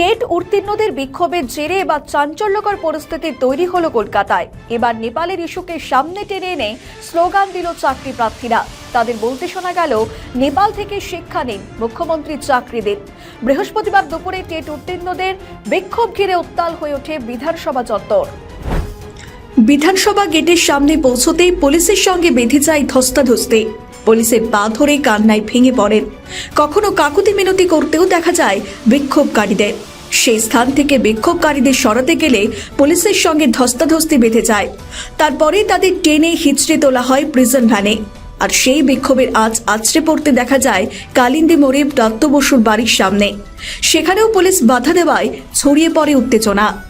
TET উত্তীর্ণদের বিক্ষোভের জেরে এবার চাঞ্চল্যকর পরিস্থিতি তৈরি হলো কলকাতায়। এবার নেপালের ইস্যুকে সামনে টেনে এনে স্লোগান দিল চাকরি প্রার্থীরা তাদের বলতে শোনা গেল, নেপাল থেকে শিক্ষা নিন, মুখ্যমন্ত্রী চাকরি দিন। বৃহস্পতিবার দুপুরে টেট উত্তীর্ণদের বিক্ষোভ ঘিরে উত্তাল হয়ে ওঠে বিধানসভা চত্বর। বিধানসভা গেটের সামনে পৌঁছতেই পুলিশের সঙ্গে বেঁধে যায় ধস্তাধস্তি। পুলিশের পা ধরে কান্নায় ভেঙে পড়েন। কখনো কাকুতি মিনতি করতেও দেখা যায় বিক্ষোভকারীদের। সেই স্থান থেকে বিক্ষোভকারীদের সরাতে গেলে পুলিশের সঙ্গে ধস্তাধস্তি বেঁধে যায়। তারপরে তাদের টেনে হিচড়ে তোলা হয় প্রিজন ভ্যানে আর সেই বিক্ষোভের আজ আছড়ে পড়তে দেখা যায় কালিন্দী মোড়ে দত্ত বসুর বাড়ির সামনে। সেখানেও পুলিশ বাধা দেওয়ায় ছড়িয়ে পড়ে উত্তেজনা।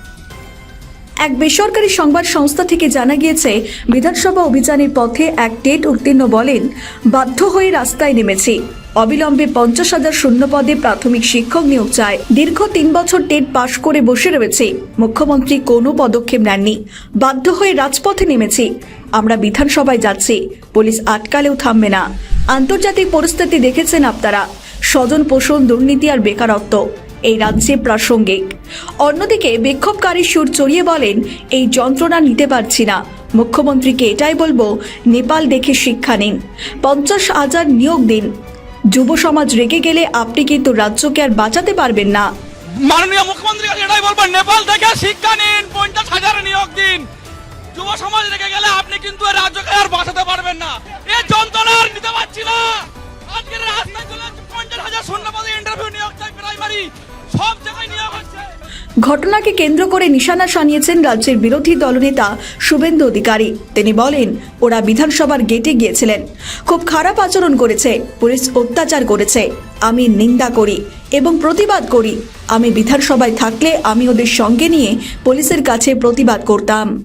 এক বেসরকারি সংবাদ সংস্থা থেকে জানা গিয়েছে, বিধানসভা অভিযানের পথে এক টেট উত্তীর্ণ বলেন, বাধ্য হয়ে রাস্তায় নেমেছি। অবিলম্বে পঞ্চাশ হাজার শূন্য পদে প্রাথমিক শিক্ষক নিয়োগ চায়। দীর্ঘ তিন বছর টেট পাশ করে বসে রয়েছে। মুখ্যমন্ত্রী কোনো পদক্ষেপ নেননি। বাধ্য হয়ে রাজপথে নেমেছি। আমরা বিধানসভায় যাচ্ছি। পুলিশ আটকালেও থামবে না। আন্তর্জাতিক পরিস্থিতি দেখেছেন আপনারা। স্বজন পোষণ, দুর্নীতি আর বেকারত্ব। এই রাজ্যে প্রাসঙ্গিক। অন্যদিকে বিক্ষোভকারী সুর চড়িয়ে বলেন, এই যন্ত্রণা নিতে পারছি না। মুখ্যমন্ত্রীকে এটাই বলব, নেপাল দেখে শিক্ষা নিন। পঞ্চাশ হাজার নিয়োগ দিন। যুব সমাজ রেগে গেলে আপনি কিন্তু রাজ্যকে আর বাঁচাতে পারবেন না। মাননীয় মুখ্যমন্ত্রী এটাই বলব, নেপাল থেকে শিক্ষা নিন, পঞ্চাশ হাজার নিয়োগ দিন। যুব সমাজ রেগে গেলে আপনি কিন্তু রাজ্যকে আর বাঁচাতে ঘটনাকে কেন্দ্র করে নিশানা সানিয়েছেন রাজ্যের বিরোধী দলনেতা শুভেন্দু অধিকারী। তিনি বলেন, ওরা বিধানসভার গেটে গিয়েছিলেন। খুব খারাপ আচরণ করেছে, পুলিশ অত্যাচার করেছে। আমি নিন্দা করি এবং প্রতিবাদ করি। আমি বিধানসভায় থাকলে আমি ওদের সঙ্গে নিয়ে পুলিশের কাছে প্রতিবাদ করতাম।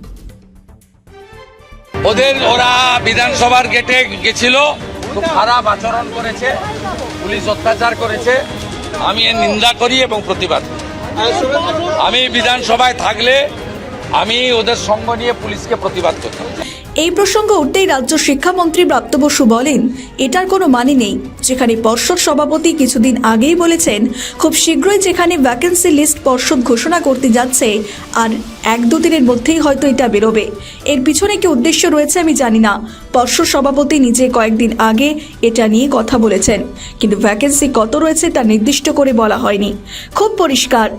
ওদের ওরা বিধানসভার গেটে গেছিল। খুব খারাপ আচরণ করেছে, পুলিশ অত্যাচার করেছে। আমি এর নিন্দা করি এবং প্রতিবাদ। আমি বিধানসভায় থাকলে আমি ওদের সঙ্গ নিয়ে পুলিশকে প্রতিবাদ করতাম। এই প্রসঙ্গ উঠতেই রাজ্য শিক্ষামন্ত্রী প্রাপ্ত বসু বলেন, এটার কোনো মানে নেই। যেখানে পর্ষদ সভাপতি কিছুদিন আগেই বলেছেন, খুব শীঘ্রই যেখানে ভ্যাকেন্সি লিস্ট পর্ষদ ঘোষণা করতে যাচ্ছে, আর এক দু দিনের মধ্যেই হয়তো এটা বেরোবে। এর পিছনে কি উদ্দেশ্য রয়েছে আমি জানি না। পর্ষদ সভাপতি নিজে কয়েকদিন আগে এটা নিয়ে কথা বলেছেন। কিন্তু ভ্যাকেন্সি কত রয়েছে তা নির্দিষ্ট করে বলা হয়নি। খুব পরিষ্কার।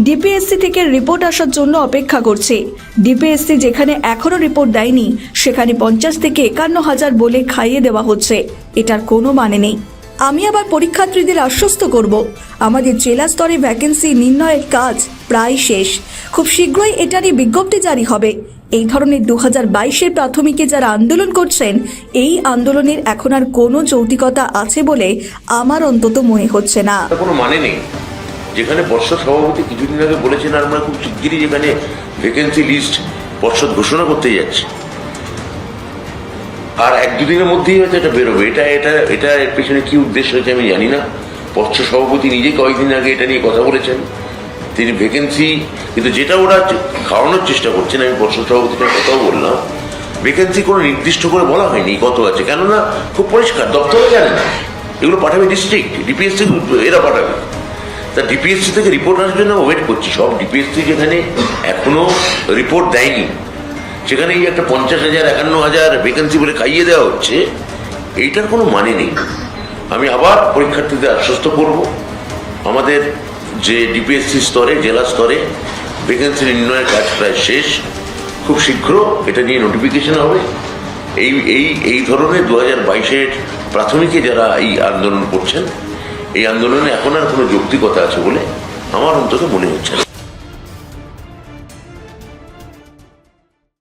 ডিপিএসসি থেকে রিপোর্ট আসার জন্য অপেক্ষা করছে। ডিপিএসসি যেখানে এখনও রিপোর্ট দেয়নি, সেখানে পঞ্চাশ থেকে একান্ন হাজার বলে খাইয়ে দেওয়া হচ্ছে। এটার কোনো মানে নেই। আমি আবার পরীক্ষার্থীদের আশ্বস্ত করব। আমাদের জেলা স্তরে ভ্যাকেন্সি নির্ণয়ের কাজ প্রায় শেষ। খুব শীঘ্রই এটারই বিজ্ঞপ্তি জারি হবে। এই ধরনের দু হাজার বাইশের প্রাথমিকে যারা আন্দোলন করছেন, এই আন্দোলনের এখন আর কোনো যৌক্তিকতা আছে বলে আমার অন্তত মনে হচ্ছে না। কোনো মানে নেই। যেখানে পর্ষদ সভাপতি কিছুদিন আগে বলেছেন আমরা খুব শিগগিরই যেখানে ভ্যাকেন্সি লিস্ট পর্ষদ ঘোষণা করতে যাচ্ছে। আর এক দুদিনের মধ্যেই হয়তো এটা বেরোবে। এটা এটা এটা এর পেছনে কি উদ্দেশ্য হচ্ছে আমি জানি না। পর্ষদ সভাপতি নিজে কয়েকদিন আগে এটা নিয়ে কথা বলেছেন। তিনি ভ্যাকেন্সি কিন্তু যেটা ওরা খাওয়ানোর চেষ্টা করছেন, আমি সভাপতির সঙ্গে কথাও বললাম ভ্যাকেন্সি কোনো নির্দিষ্ট করে বলা হয়নি কত আছে। কেননা খুব পরিষ্কার দপ্তরে জানে না। এগুলো পাঠাবে ডিস্ট্রিক্ট ডিপিএসসি এরা পাঠাবে। তা ডিপিএসসি থেকে রিপোর্ট আসবে না ওয়েট করছি। সব ডিপিএসসি যেখানে এখনও রিপোর্ট দেয়নি। সেখানে এই একটা পঞ্চাশ হাজার, একান্ন হাজার ভ্যাকেন্সি বলে খাইয়ে দেওয়া হচ্ছে, এইটার কোনো মানে নেই। আমি আবার পরীক্ষার্থীদের আশ্বস্ত করব। আমাদের যে ডিপিএসসি স্তরে, জেলা স্তরে ভ্যাকেন্সি নির্ণয়ের কাজ প্রায় শেষ। খুব শীঘ্র এটা নিয়ে নোটিফিকেশন হবে। এই এই এই ধরনের দু হাজার বাইশের প্রাথমিকে যারা এই আন্দোলন করছেন, এই আন্দোলনে এখন আর কোনো যৌক্তিকতা আছে বলে আমার অন্তত মনে হচ্ছে না।